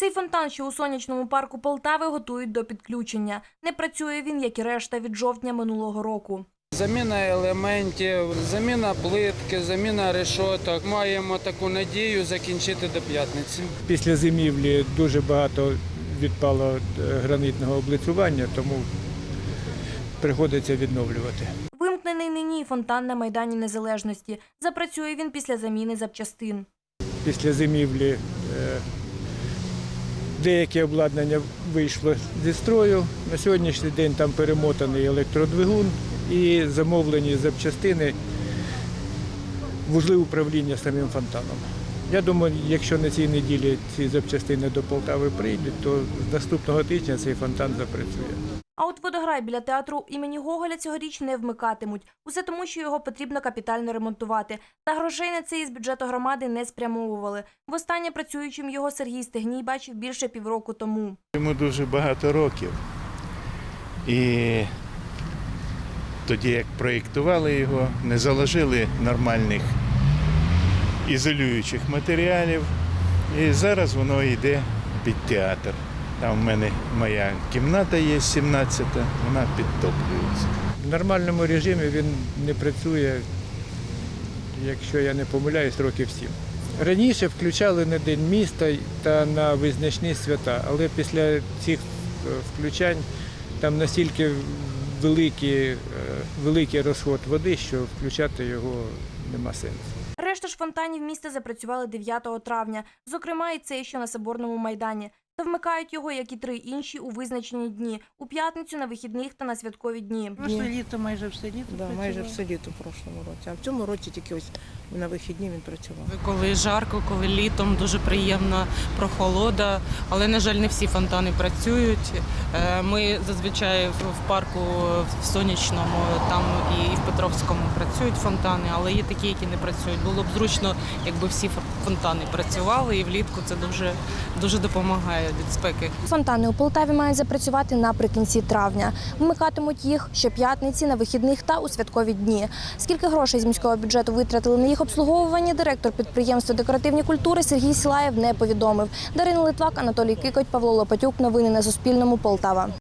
Цей фонтан, що у сонячному парку Полтави, готують до підключення. Не працює він, як і решта, від жовтня минулого року. Заміна елементів, заміна плитки, заміна решоток. Маємо таку надію закінчити до п'ятниці. Після зимівлі дуже багато відпало е, гранитного облицювання, тому приходиться відновлювати. Вимкнений нині фонтан на Майдані Незалежності. Запрацює він після заміни запчастин. Після зимівлі деяке обладнання вийшло зі строю. На сьогоднішній день там перемотаний електродвигун і замовлені запчастини вузли управління самим фонтаном. Я думаю, якщо на цій неділі ці запчастини до Полтави прийдуть, то з наступного тижня цей фонтан запрацює. А от водограй біля театру імені Гоголя цьогоріч не вмикатимуть. Усе тому, що його потрібно капітально ремонтувати. Та грошей на це із бюджету громади не спрямовували. Востаннє працюючим його Сергій Стегній бачив більше півроку тому. Йому дуже багато років. І тоді, як проєктували його, не заложили нормальних ізолюючих матеріалів. І зараз воно йде під театр. Там в мене моя кімната є 17-та, вона підтоплюється. В нормальному режимі він не працює, якщо я не помиляюсь, років сім. Раніше включали на День міста та на визначні свята, але після цих е, включань там настільки великий, е, великий розход води, що включати його нема сенсу. Решта ж фонтанів міста запрацювали 9 травня, зокрема і цей, що на Соборному майдані. Та вмикають його, як і три інші, у визначені дні у п'ятницю, на вихідних та на святкові дні. Прошле літо майже все літо Да, працював. майже все літо в прошлому році. А в цьому році тільки ось на вихідні він працював. Коли жарко, коли літом дуже приємна прохолода, але на жаль, не всі фонтани працюють. Е, Ми зазвичай в в парку в сонячному, там і в Петровському працюють фонтани, але є такі, які не працюють. Було б зручно, якби всі фонтани працювали, і влітку це дуже дуже допомагає від спеки. Фонтани у Полтаві мають запрацювати наприкінці травня. Вмикатимуть їх щоп'ятниці на вихідних та у святкові дні. Скільки грошей з міського бюджету витратили на їх обслуговування, директор підприємства декоративні культури Сергій Сілаєв не повідомив. Дарина Литвак, Анатолій Кикоть, Павло Лопатюк. Новини на Суспільному. Полтава.